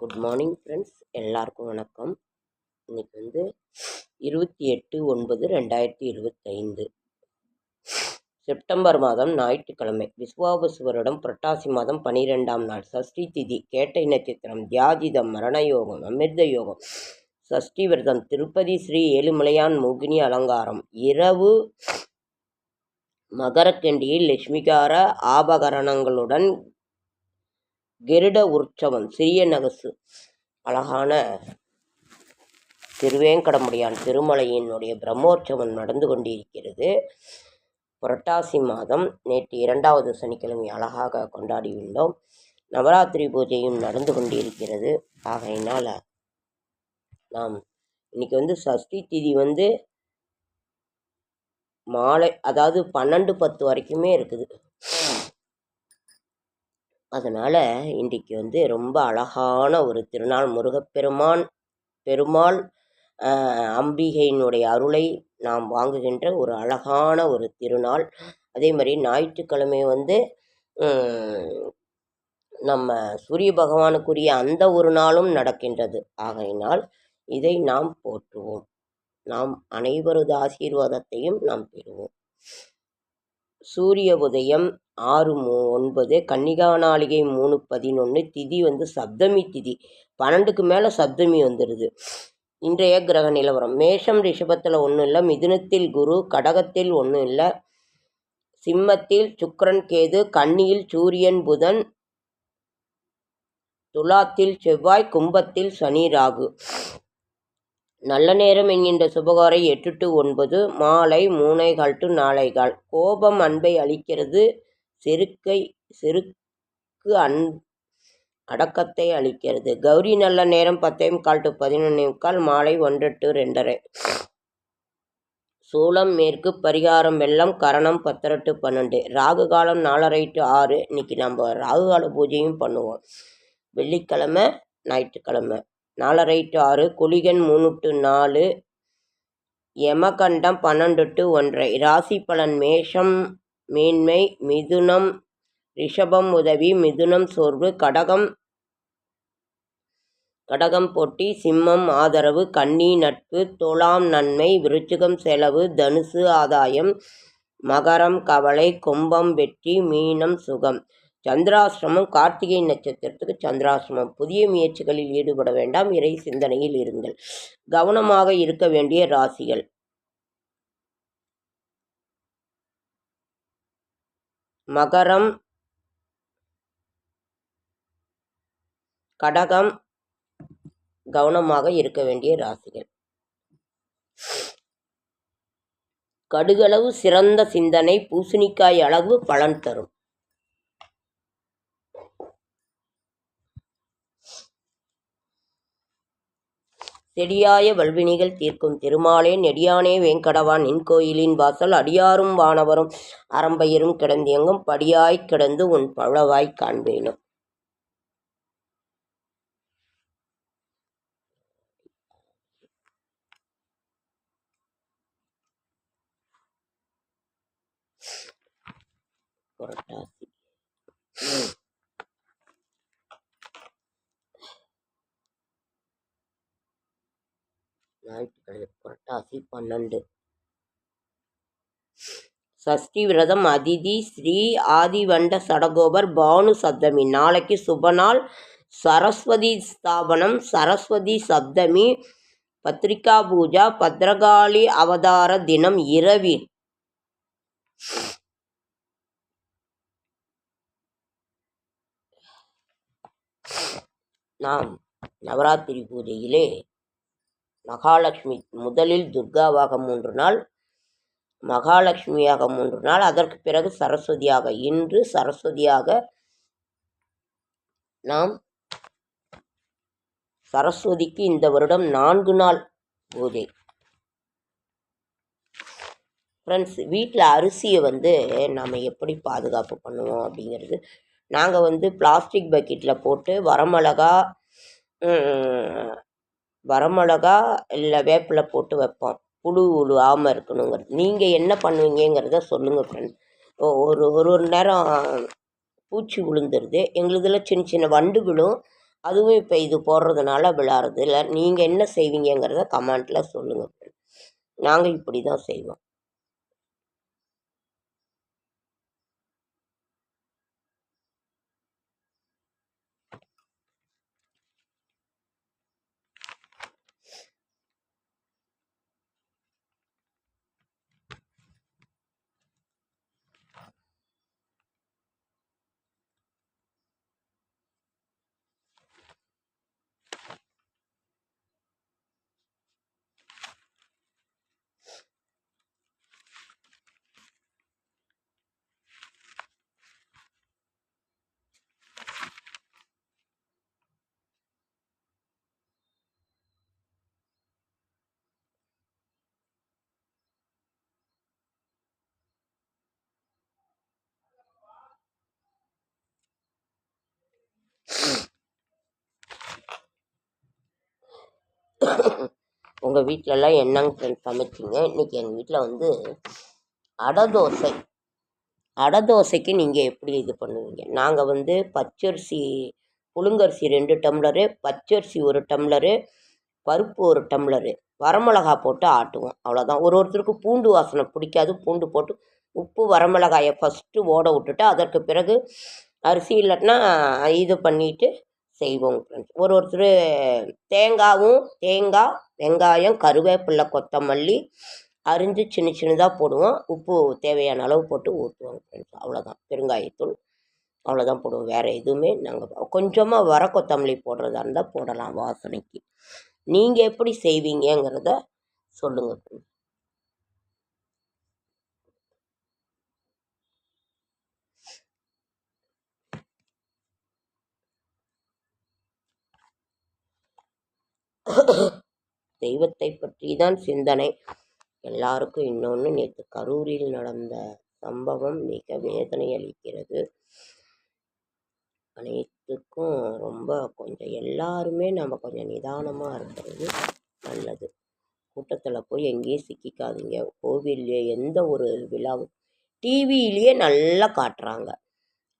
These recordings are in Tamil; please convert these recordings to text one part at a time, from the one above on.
குட் மார்னிங் ஃப்ரெண்ட்ஸ் எல்லாருக்கும் வணக்கம். இன்னைக்கு வந்து இருபத்தி எட்டு ஒன்பது ரெண்டாயிரத்தி இருபத்தைந்து. செப்டம்பர் மாதம் ஞாயிற்றுக்கிழமை. விஸ்வாபசு வருடம் புரட்டாசி மாதம் பனிரெண்டாம் நாள். சஷ்டி திதி கேட்டை நட்சத்திரம் தியாஜிதம் மரண யோகம் அமிர்த யோகம் சஷ்டி விரதம் திருப்பதி ஸ்ரீ ஏழுமலையான் மோகினி அலங்காரம் இரவு மகரக்கண்டியில் லட்சுமிகார ஆபகரணங்களுடன் கெருட உற்சவம் சிறிய நகசு. அழகான திருவேங்கடமுடியான் திருமலையினுடைய பிரம்மோற்சவம் நடந்து கொண்டிருக்கிறது. புரட்டாசி மாதம் நேற்று இரண்டாவது சனிக்கிழமை அழகாக கொண்டாடியுள்ளோம். நவராத்திரி பூஜையும் நடந்து கொண்டிருக்கிறது. ஆகையினால் நாம் இன்னைக்கு வந்து சஷ்டி திதி வந்து மாலை அதாவது பன்னெண்டு பத்து வரைக்குமே இருக்குது. அதனால் இன்றைக்கு வந்து ரொம்ப அழகான ஒரு திருநாள். முருகப்பெருமான் பெருமாள் அம்பிகையினுடைய அருளை நாம் வாங்குகின்ற ஒரு அழகான ஒரு திருநாள். அதே மாதிரி ஞாயிற்றுக்கிழமை வந்து நம்ம சூரிய பகவானுக்குரிய அந்த ஒரு நாளும் நடக்கின்றது. ஆகையினால் இதை நாம் போற்றுவோம். நாம் அனைவரது ஆசீர்வாதத்தையும் நாம் பெறுவோம். சூரிய உதயம் ஆறு மூ ஒன்பது கன்னிகா நாளிகை மூணு பதினொன்று திதி வந்து சப்தமி திதி. பன்னெண்டுக்கு மேலே சப்தமி வந்துடுது இன்றைய கிரக நிலவரம். மேஷம் ரிஷபத்தில் ஒன்றும் இல்லை. மிதுனத்தில் குரு கடகத்தில் ஒன்றும் இல்லை. சிம்மத்தில் சுக்கரன் கேது கன்னியில் சூரியன் புதன் துலாத்தில் செவ்வாய் கும்பத்தில் சனி ராகு. நல்ல நேரம் என்கின்ற சுபகாரை எட்டு டு ஒன்பது மாலை மூனைகால் டு நாளைகால். கோபம் அன்பை அளிக்கிறது. செருக்கை செருக்கு அன் அடக்கத்தை அளிக்கிறது. கௌரி நல்ல நேரம் பத்தே முக்கால் டு பதினொன்னே முக்கால் மாலை ஒன்று டு ரெண்டரை. சூளம் மேற்கு பரிகாரம் வெள்ளம் கரணம் பத்தரை டு பன்னெண்டு. ராகு காலம் நாலரை டு ஆறு. இன்னைக்கு நம்ம ராகு கால பூஜையும் பண்ணுவோம். வெள்ளிக்கிழமை ஞாயிற்றுக்கிழமை. நாலரை டு ஆறு. குளிகன் மூணு டு நாலு. யமகண்டம் பன்னெண்டு டு ஒன்றரை. ராசி பலன் மேஷம் மேன்மை மிதுனம் ரிஷபம் உதவி மிதுனம் சோர்வு கடகம். கடகம் போட்டி சிம்மம் ஆதரவு கன்னி நட்பு துலாம் நன்மை விருச்சிகம் செலவு தனுசு ஆதாயம் மகரம் கவலை கும்பம் வெற்றி மீனம் சுகம். சந்திராசிரமம் கார்த்திகை நட்சத்திரத்துக்கு சந்திராசிரமம் புதிய முயற்சிகளில் ஈடுபட வேண்டாம் இறை சிந்தனையில் இருங்கள். கவனமாக இருக்க வேண்டிய ராசிகள். மகரம் கடகம் கவனமாக இருக்க வேண்டிய ராசிகள். கடுகளவு சிறந்த சிந்தனை பூசணிக்காய் அளவு பலன் தரும். செடியாய வல்வினிகள் தீர்க்கும் திருமாலே நெடியானே வேங்கடவான் நின் கோயிலின் வாசல் அடியாரும் வானவரும் அரம்பையரும் கிடந்தியங்கும் படியாய்க் கிடந்து உன் பழவாய்க் காண்பேனும் புரட்டாசி ஞாயிற்றுக்கிழமை புரட்டாசி பன்னெண்டு. சஷ்டி விரதம் அதிதி ஸ்ரீ ஆதிவண்ட சடகோபர் பானு சப்தமி. நாளைக்கு சுபநாள் சரஸ்வதி ஸ்தாபனம் சரஸ்வதி சப்தமி பத்ரிகா பூஜா பத்ரகாளி அவதார தினம் இரவில். நாம் நவராத்திரி பூஜையிலே மகாலட்சுமி முதலில் துர்காவாக மூன்று நாள் மகாலட்சுமியாக மூன்று நாள். அதற்கு பிறகு சரஸ்வதியாக இன்று சரஸ்வதியாக நாம் சரஸ்வதிக்கு இந்த வருடம் நான்கு நாள் பூஜை. ஃப்ரெண்ட்ஸ் வீட்டில் அரிசியை வந்து நாம் எப்படி பாதுகாப்பு பண்ணுவோம் அப்படிங்கிறது. நாங்கள் வந்து பிளாஸ்டிக் பக்கெட்டில் போட்டு வரமிளகா வரமிளகா இல்லை வேப்பிலை போட்டு வைப்போம். புழு உழுவாமல் இருக்கணுங்கிறது. நீங்கள் என்ன பண்ணுவீங்கங்கிறத சொல்லுங்கள் ஃப்ரெண்ட் ஒரு ஒரு ஒரு நேரம் பூச்சி விழுந்துருது. எங்களுதில் சின்ன சின்ன வண்டு விழும். அதுவும் இப்போ இது போடுறதுனால விழாறது இல்லை. நீங்கள் என்ன செய்வீங்கங்கிறத கமெண்ட்டில் சொல்லுங்கள் ஃப்ரெண்ட் நாங்கள் இப்படி தான் செய்வோம். உங்கள் வீட்டிலலாம் என்னங்க ஃப்ரெண்ட்ஸ் சமைச்சிங்க? இன்றைக்கி எங்கள் வீட்டில் வந்து அடை தோசை. அடை தோசைக்கு நீங்கள் எப்படி இது பண்ணுவீங்க? நாங்கள் வந்து பச்சரிசி புழுங்கரிசி ரெண்டு டம்ளரு பச்சரிசி ஒரு டம்ளரு பருப்பு ஒரு டம்ளரு வரமிளகா போட்டு ஆட்டுவோம். அவ்வளோதான் ஒரு ஒருத்தருக்கு பூண்டு வாசனை பிடிக்காது. பூண்டு போட்டு உப்பு வரமிளகாயை ஃபஸ்ட்டு ஓட விட்டுட்டு அதற்கு பிறகு அரிசி இல்லாட்டினா இது பண்ணிவிட்டு செய்வோம். ஃப்ரெண்ட்ஸ் ஒரு ஒருத்தர் தேங்காவும் தேங்காய் வெங்காயம் கருவேப்பில்லை கொத்தமல்லி அரிஞ்சு சின்ன சின்னதாக போடுவோம். உப்பு தேவையான அளவு போட்டு ஊற்றுவோம் ஃப்ரெண்ட்ஸ் அவ்வளோதான் பெருங்காயத்தூள் அவ்வளோதான் போடுவோம். வேறு எதுவுமே நாங்கள் கொஞ்சமாக வர கொத்தமல்லி போடுறதா இருந்தால் போடலாம் வாசனைக்கு. நீங்கள் எப்படி செய்வீங்கங்கிறத சொல்லுங்கள் ஃப்ரெண்ட்ஸ் தெய்வத்தை பற்றி தான் சிந்தனை. எல்லாருக்கும் இன்னொன்று நேற்று கரூரில் நடந்த சம்பவம் மிக வேதனை அளிக்கிறது அனைத்துக்கும் ரொம்ப கொஞ்சம் எல்லாருமே நம்ம கொஞ்சம் நிதானமாக இருக்கிறது நல்லது. கூட்டத்தில் போய் எங்கேயும் சிக்கிக்காதீங்க. கோவில்லையே எந்த ஒரு விழாவும் டிவியிலேயே நல்லா காட்டுறாங்க.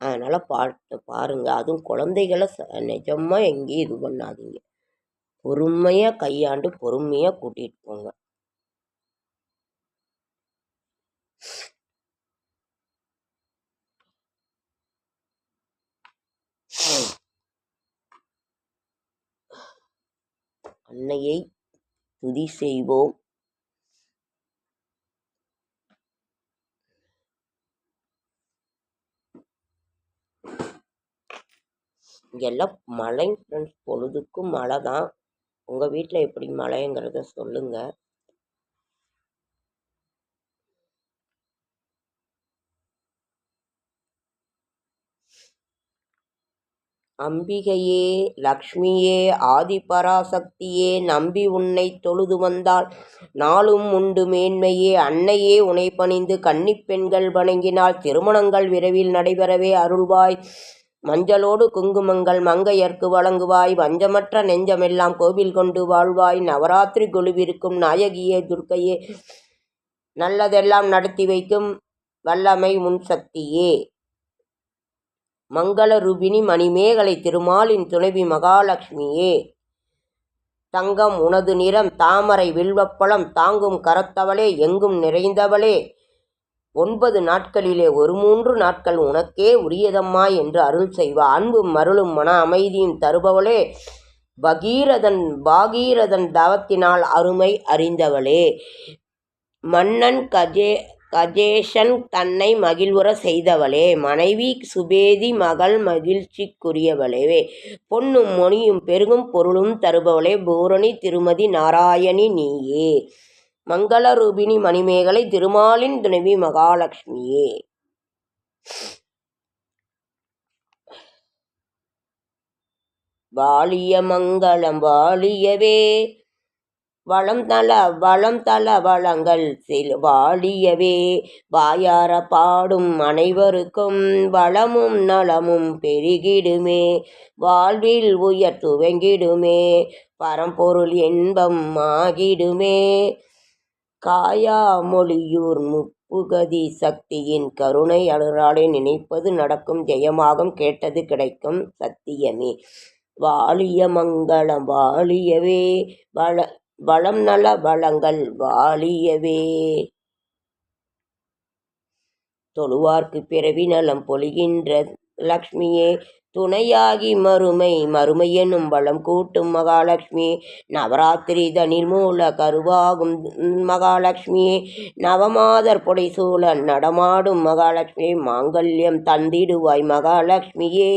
அதனால் பாட்டு பாருங்கள் அதுவும் குழந்தைகளை ச நிஜமாக எங்கேயும் இது பண்ணாதீங்க. பொறுமையாக கையாண்டு பொறுமையாக கூட்டிகிட்டு போங்க. அன்னையை துதி செய்வோம். இங்கெல்லாம் மழை ஃப்ரெண்ட்ஸ் பொழுதுக்கும் மழை தான் உங்கள் வீட்டில் எப்படி மழைங்கிறத சொல்லுங்கள் அம்பிகையே லக்ஷ்மியே ஆதிபராசக்தியே நம்பி உன்னை தொழுது வந்தால் நாளும் உண்டு மேன்மையே. அன்னையே உனை பணிந்து கன்னிப்பெண்கள் வணங்கினால் திருமணங்கள் விரைவில் நடைபெறவே அருள்வாய். மஞ்சளோடு குங்குமங்கள் மங்கையர்க்கு வழங்குவாய். வஞ்சமற்ற நெஞ்சமெல்லாம் கோவில் கொண்டு வாழ்வாய். நவராத்திரி குழுவிருக்கும் நாயகியே துர்க்கையே நல்லதெல்லாம் நடத்தி வைக்கும் வல்லமை முன் சக்தியே. மங்கள ரூபிணி மணிமேகலை திருமாலின் துணைவி மகாலட்சுமியே தங்கம் உனது நிறம் தாமரை வில்வப்பழம் தாங்கும் கரத்தவளே எங்கும் நிறைந்தவளே. ஒன்பது நாட்களிலே ஒரு மூன்று நாட்கள் உனக்கே உரியதம்மா என்று அருள் செய்வா. அன்பும் மருளும் மன அமைதியும் தருபவளே பகீரதன் பாகீரதன் தவத்தினால் அருமை அறிந்தவளே. மன்னன் கஜே கஜேஷன் தன்னை மகிழ்வுற செய்தவளே. மனைவி சுபேதி மகள் மகிழ்ச்சிக்குரியவளே. பொன்னும் மொழியும் பெருகும் பொருளும் தருபவளே. பூரணி திருமதி நாராயணி நீயே. மங்களரூபிணி மணிமேகலை திருமாலின் துணைவி மகாலட்சுமியே. வாழிய மங்களம் வாழியவே வளம் தல வளம் தல வளங்கள் சில வாழியவே வாயார பாடும் அனைவருக்கும் வளமும் நலமும் பெருகிடுமே வாழ்வில் உயர் துவங்கிடுமே பரம்பொருள் இன்பம் ஆகிடுமே. காயாமொழியூர் முப்புகதி சக்தியின் கருணை அலராலை நினைப்பது நடக்கும் ஜெயமாகும் கேட்டது கிடைக்கும் சத்தியமே. வாழிய மங்களம் வாழியவே வள வளம் நல வளங்கள் வாழியவே தொழுவார்க்கு பிறவி நலம் பொழிகின்ற லக்ஷ்மியே துணையாகி மறுமை மறுமையெனும் வளம் கூட்டும் மகாலட்சுமி. நவராத்திரி தனில் மூல கருவாகும் மகாலட்சுமியே நவமாதர் புடைசூழ நடமாடும் மகாலட்சுமி மாங்கல்யம் தந்திடுவாய் மகாலட்சுமியே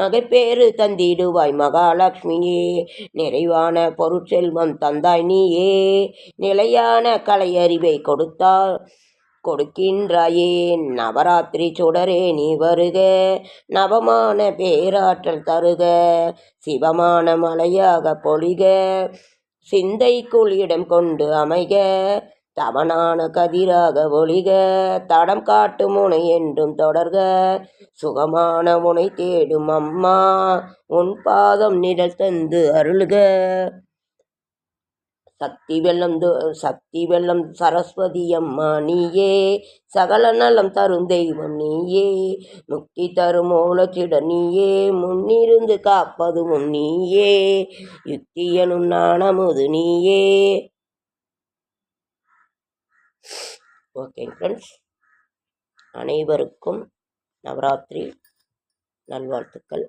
மகைப்பேறு தந்திடுவாய் மகாலட்சுமியே. நிறைவான பொருட்செல்வம் தந்தாய் நீயே நிலையான கலையறிவை கொடுத்தால் கொடுக்கின்றாயே. நவராத்திரி சுடரே நீ வருக. நவமான பேராற்றல் தருக. சிவமான மலையாக பொழிக. சிந்தைக்குள் இடம் கொண்டு அமைக. தவனான கதிராக ஒளிக. தடம் காட்டு முனை என்றும் தொடர்க. சுகமான முனை தேடும் அம்மா. உன் பாதம் நிழல் தந்து அருள்க. சக்தி வெள்ளம் சக்தி வெள்ளம் சரஸ்வதி அம்மா நீயே. சகல நலம் தரும் தெய்வம் நீயே. முக்தி தரும் ஓலச்சிட நீயே. முன்னிருந்து காப்பதும் நீயே. யுக்தியனும் நாணமுது நீயே. Okay friends. அனைவருக்கும் நவராத்திரி நல்வாழ்த்துக்கள்.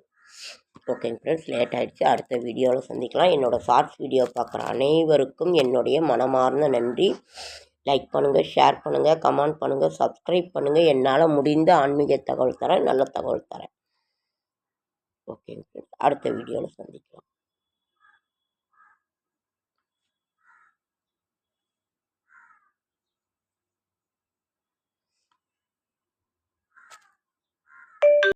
ஓகேங்க ஃப்ரெண்ட்ஸ் லேட் ஆகிடுச்சு அடுத்த வீடியோவில் சந்திக்கலாம். என்னோடய ஷார்ட்ஸ் வீடியோ பார்க்குற அனைவருக்கும் என்னுடைய மனமார்ந்த நன்றி. லைக் பண்ணுங்கள் ஷேர் பண்ணுங்கள் கமெண்ட் பண்ணுங்கள் சப்ஸ்கிரைப் பண்ணுங்கள் என்னால் முடிந்த ஆன்மீக தகவல் தரேன் நல்ல தகவல் தரேன். ஓகேங்க ஃப்ரெண்ட்ஸ் அடுத்த வீடியோவில் சந்திக்கலாம்.